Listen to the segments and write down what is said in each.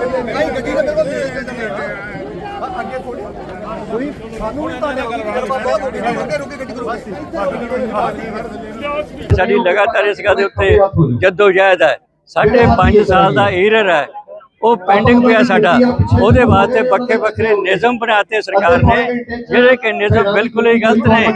ਨਹੀਂ, ਗੱਡੀ ਦੇ ਬਿਲਕੁਲ ਨੇੜੇ ਤੇ ਚੱਲੇ ਅੱਗੇ ਥੋੜੀ ਕੋਈ ਸਾਨੂੰ ਨਹੀਂ ਤੁਹਾਡੇ ਗੱਲਬਾਤ ਬਹੁਤ ਹੋ ਗਈ ਅੱਗੇ ਰੁਕੇ ਗੱਡੀ ਕਰੋ ਸਾਡੀ ਲਗਾਤਾਰ ਇਸ ਗੱਲ ਦੇ ਉੱਤੇ ਜਦੋਜਹਿਦ ਹੈ। ਸਾਢੇ 5 ਸਾਲ ਦਾ ਏਰਰ ਹੈ। ਉਹ ਪੈਂਡਿੰਗ ਪਿਆ ਸਾਡਾ। ਉਹਦੇ ਵਾਸਤੇ ਪੱਕੇ ਵੱਖਰੇ ਨਿਯਮ ਬਣਾਤੇ ਸਰਕਾਰ ਨੇ, ਜਿਹੜੇ ਕਿ ਨਿਯਮ ਬਿਲਕੁਲ ਹੀ ਗਲਤ ਨੇ।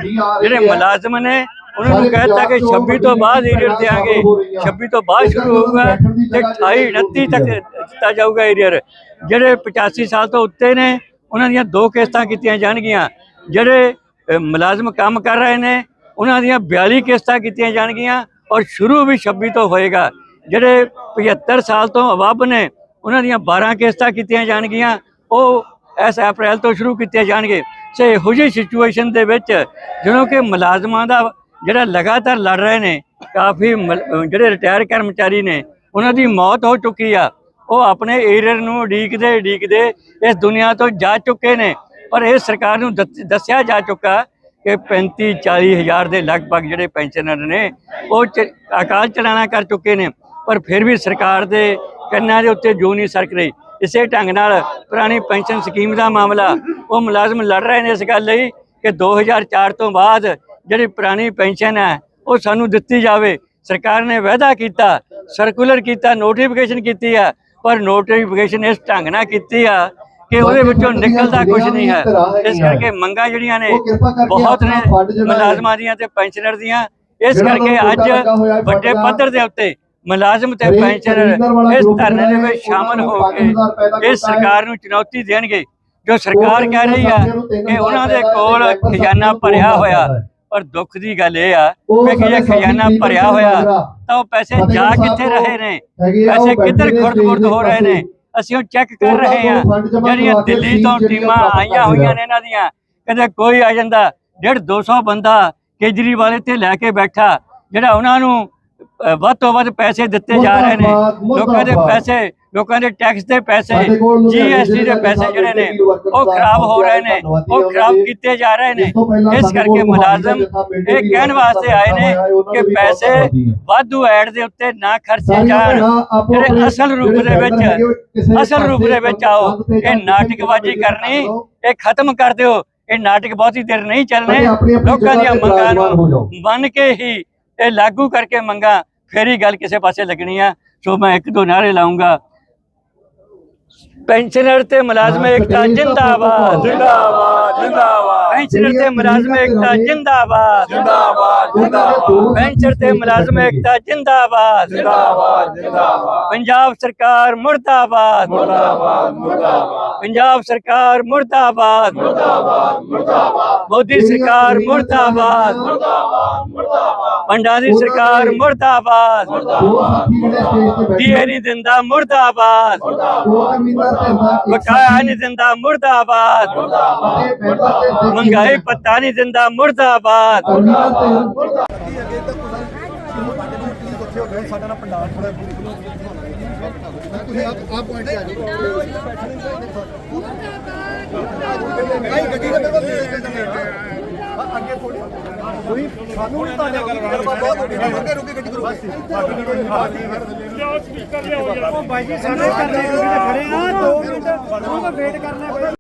ਜਿਹੜੇ ਮੁਲਾਜ਼ਮ ਨੇ, ਉਹਨਾਂ ਨੂੰ ਕਹਿਤਾ ਕਿ 26 ਤੋਂ ਬਾਅਦ ਏਰੀਅਰ ਦੇਾਂਗੇ 26 ਤੋਂ ਬਾਅਦ ਸ਼ੁਰੂ ਹੋਊਗਾ ਤੇ 28 29 ਤੱਕ ਦਿੱਤਾ ਜਾਊਗਾ ਏਰੀਅਰ। ਜਿਹੜੇ 85 ਸਾਲ ਤੋਂ ਉੱਤੇ ਨੇ, ਉਹਨਾਂ ਦੀਆਂ ਦੋ ਕਿਸ਼ਤਾਂ ਕੀਤੀਆਂ ਜਾਣਗੀਆਂ। ਜਿਹੜੇ ਮੁਲਾਜ਼ਮ ਕੰਮ ਕਰ ਰਹੇ ਨੇ, ਉਹਨਾਂ ਦੀਆਂ 42 ਕਿਸ਼ਤਾਂ ਕੀਤੀਆਂ ਜਾਣਗੀਆਂ ਔਰ ਸ਼ੁਰੂ ਵੀ 26 ਤੋਂ ਹੋਏਗਾ। ਜਿਹੜੇ 75 ਸਾਲ ਤੋਂ ਅਵੱਬ ਨੇ, ਉਹਨਾਂ ਦੀਆਂ 12 ਕਿਸ਼ਤਾਂ ਕੀਤੀਆਂ ਜਾਣਗੀਆਂ। ਉਹ ਇਸ ਅਪ੍ਰੈਲ ਤੋਂ ਸ਼ੁਰੂ ਕੀਤੇ ਜਾਣਗੇ। ਸੋ ਇਹੋ ਜਿਹੀ ਸਿਚੁਏਸ਼ਨ ਦੇ ਵਿੱਚ ਜਦੋਂ ਕਿ ਮੁਲਾਜ਼ਮਾਂ ਦਾ ਜਿਹੜਾ ਲਗਾਤਾਰ ਲੜ ਰਹੇ ਨੇ, ਕਾਫੀ ਮਲ- ਜਿਹੜੇ ਰਿਟਾਇਰ ਕਰਮਚਾਰੀ ਨੇ, ਉਹਨਾਂ ਦੀ ਮੌਤ ਹੋ ਚੁੱਕੀ ਆ। ਉਹ ਆਪਣੇ ਏਰੀਅਰ ਨੂੰ ਉਡੀਕਦੇ ਉਡੀਕਦੇ ਇਸ ਦੁਨੀਆ ਤੋਂ ਜਾ ਚੁੱਕੇ ਨੇ। ਪਰ ਇਹ ਸਰਕਾਰ ਨੂੰ ਦੱਸਿਆ ਜਾ ਚੁੱਕਾ ਕਿ 35 40 ਹਜ਼ਾਰ ਦੇ ਲਗਭਗ ਜਿਹੜੇ ਪੈਨਸ਼ਨਰ ਨੇ, ਉਹ ਚ- ਅਕਾਲ ਚਲਾਣਾ ਕਰ ਚੁੱਕੇ ਨੇ। ਪਰ ਫਿਰ ਵੀ ਸਰਕਾਰ ਦੇ ਕੰਨਾਂ ਦੇ ਉੱਤੇ ਜੋ ਨਹੀਂ ਸਰਕ ਰਹੀ। ਇਸੇ ਢੰਗ ਨਾਲ ਪੁਰਾਣੀ ਪੈਨਸ਼ਨ ਸਕੀਮ ਦਾ ਮਾਮਲਾ, ਉਹ ਮੁਲਾਜ਼ਮ ਲੜ ਰਹੇ ਨੇ ਇਸ ਗੱਲ ਲਈ ਕਿ 2004 ਤੋਂ ਬਾਅਦ ਜਿਹੜੀ ਪੁਰਾਣੀ ਪੈਨਸ਼ਨ ਹੈ, ਉਹ ਸਾਨੂੰ ਦਿੱਤੀ ਜਾਵੇ। ਸਰਕਾਰ ਨੇ ਵਾਅਦਾ ਕੀਤਾ ਸਰਕੂਲਰ ਕੀਤਾ ਨੋਟੀਫਿਕੇਸ਼ਨ ਕੀਤੀ ਹੈ। ਪਰ ਨੋਟੀਫਿਕੇਸ਼ਨ ਇਸ ਢੰਗ ਨਾਲ ਕੀਤੀ ਆ ਕਿ ਉਹਦੇ ਵਿੱਚੋਂ ਨਿਕਲਦਾ ਕੁਝ ਨਹੀਂ ਹੈ। ਇਸ ਕਰਕੇ ਮੰਗਾਂ ਜਿਹੜੀਆਂ ਨੇ ਬਹੁਤ ਨੇ ਮੁਲਾਜ਼ਮਾਂ ਦੀਆਂ ਤੇ ਪੈਨਸ਼ਨਰ ਦੀਆਂ। ਇਸ ਕਰਕੇ ਅੱਜ ਵੱਡੇ ਪੱਧਰ ਦੇ ਉੱਤੇ ਮੁਲਾਜ਼ਮ ਤੇ ਪੈਨਸ਼ਨਰ ਇਸ ਧਰਨੇ ਦੇ ਵਿੱਚ ਸ਼ਾਮਲ ਹੋ ਕੇ ਇਸ ਸਰਕਾਰ ਨੂੰ ਚੁਣੌਤੀ ਦੇਣਗੇ। ਜੋ ਸਰਕਾਰ ਕਹਿ ਰਹੀ ਆ ਕਿ ਉਹਨਾਂ ਦੇ ਕੋਲ ਖਜ਼ਾਨਾ ਭਰਿਆ ਹੋਇਆ। ਪਰ ਦੁੱਖ ਦੀ ਗੱਲ ਇਹ ਆ ਕਿ ਜੇ ਖਜ਼ਾਨਾ ਭਰਿਆ ਹੋਇਆ ਤਾਂ ਉਹ ਪੈਸੇ ਜਾ ਕਿੱਥੇ ਰਹੇ ਨੇ? ਪੈਸੇ ਕਿੱਧਰ ਖੁਰਦ-ਖੁਰਦ ਹੋ ਰਹੇ ਨੇ? ਅਸੀਂ ਉਹ ਚੈੱਕ ਕਰ ਰਹੇ ਹਾਂ। ਜਿਹੜੀਆਂ ਦਿੱਲੀ ਤੋਂ ਟੀਮਾਂ ਆਈਆਂ ਹੋਈਆਂ ਨੇ ਇਹਨਾਂ ਦੀਆਂ ਕਦੇ ਕੋਈ ਆ ਜਾਂਦਾ 1.5 200 ਬੰਦਾ ਕੇਜਰੀਵਾਲ ਇੱਥੇ ਲੈ ਕੇ ਬੈਠਾ ਜਿਹੜਾ ਉਹਨਾਂ ਨੂੰ ਵੱਧ ਤੋਂ ਵੱਧ ਪੈਸੇ ਦਿੱਤੇ ਜਾ ਰਹੇ ਨੇ। ਲੋਕਾਂ ਦੇ ਪੈਸੇ ਲੋਕਾਂ ਦੇ ਟੈਕਸ ਦੇ ਪੈਸੇ ਜੀਐਸਟੀ ਦੇ ਪੈਸੇ ਜਿਹੜੇ ਨੇ ਉਹ ਖਰਾਬ ਹੋ ਰਹੇ ਨੇ ਉਹ ਖਰਾਬ ਕੀਤੇ ਜਾ ਰਹੇ ਨੇ। ਇਸ ਕਰਕੇ ਮੁਲਾਜ਼ਮ ਇਹ ਕਹਿਣ ਵਾਸਤੇ ਆਏ ਨੇ ਕਿ ਪੈਸੇ ਵਾਧੂ ਐਡ ਦੇ ਉੱਤੇ ਨਾ ਖਰਚੇ ਜਾਣ। ਜਿਹੜੇ ਅਸਲ ਰੂਪ ਦੇ ਵਿੱਚ ਅਸਲ ਰੂਪ ਦੇ ਵਿੱਚ ਆਓ ਇਹ ਨਾਟਕਬਾਜ਼ੀ ਕਰਨੀ ਇਹ ਖਤਮ ਕਰ ਦਿਓ। ਇਹ ਨਾਟਕ ਬਹੁਤੀ ਦੇਰ ਨਹੀਂ ਚੱਲਣੇ। ਲੋਕਾਂ ਦੀਆਂ ਮੰਗਾਂ ਨੂੰ ਮੰਨ ਕੇ ਹੀ ਇਹ ਲਾਗੂ ਕਰਕੇ ਮੰਗਾਂ ਫੇਰ ਹੀ ਗੱਲ ਕਿਸੇ ਪਾਸੇ ਲੱਗਣੀ ਆ। ਸੋ ਮੈਂ ਇੱਕ ਦੋ ਨਾਰੇ ਲਾਉਂਗਾ ਪੈਨਸ਼ਨਰ ਤੇ ਮੁਲਾਜ਼ਮ ਏਕਤਾ ਜਿੰਦਾਬਾਦ। ਜਿੰਦਾਬਾਦ ਜਿੰਦਾਬਾਦ। ਪੈਨਸ਼ਨਰ ਤੇ ਮੁਲਾਜ਼ਮ ਏਕਤਾ ਜਿੰਦਾਬਾਦ। ਜਿੰਦਾਬਾਦ ਜਿੰਦਾਬਾਦ। ਪੈਨਸ਼ਨਰ ਤੇ ਮੁਲਾਜ਼ਮ ਏਕਤਾ ਜਿੰਦਾਬਾਦ। ਜਿੰਦਾਬਾਦ ਜਿੰਦਾਬਾਦ। ਪੰਜਾਬ ਸਰਕਾਰ ਮੁਰਦਾਬਾਦ। ਮੁਰਦਾਬਾਦ ਮੁਰਦਾਬਾਦ। ਪੰਜਾਬ ਸਰਕਾਰ ਮੁਰਦਾਬਾਦ। ਮੁਰਦਾਬਾਦ ਮੁਰਦਾਬਾਦ। ਮੋਦੀ ਸਰਕਾਰ ਮੁਰਦਾਬਾਦ। ਮੁਰਦਾਬਾਦ ਮੁਰਦਾਬਾਦ। ਭੰਡਾਰੀ ਸਰਕਾਰ ਮੁਰਦਾਬਾਦ। ਡੀਏ ਨਹੀਂ ਦਿੰਦਾ ਮੁਰਦਾਬਾਦ। ਬਕਾਇਆ ਨਹੀਂ ਦਿੰਦਾ ਮੁਰਦਾਬਾਦ। ਮਹਿੰਗਾਈ ਪੱਤਾ ਨਹੀਂ ਦਿੰਦਾ ਮੁਰਦਾਬਾਦ। ਸਾਡਾ ਨਾ ਪੰਡਾਲ ਥੋੜਾ ਤੁਸੀਂ ਆਪ ਆਪ ਪੁਆਇੰਟ ਆ ਜਾਓ ਗੱਡੀ ਦੇ ਚੱਲੇ ਆ ਅੱਗੇ ਥੋੜੀ ਕੋਈ ਸਾਨੂੰ ਨਹੀਂ ਤੁਹਾਡੇ ਗੱਲਬਾਤ ਬਹੁਤ ਹੋ ਗਈ। ਅੱਗੇ ਰੁਕੇ ਗੱਡੀ ਕਰੋ। ਉਹ ਬਾਈ ਜੀ ਸਾਡੇ ਕੰਨੇ ਖੜੇ ਆ। 2 ਮਿੰਟ ਉਹਨੂੰ ਵੇਟ ਕਰਨਾ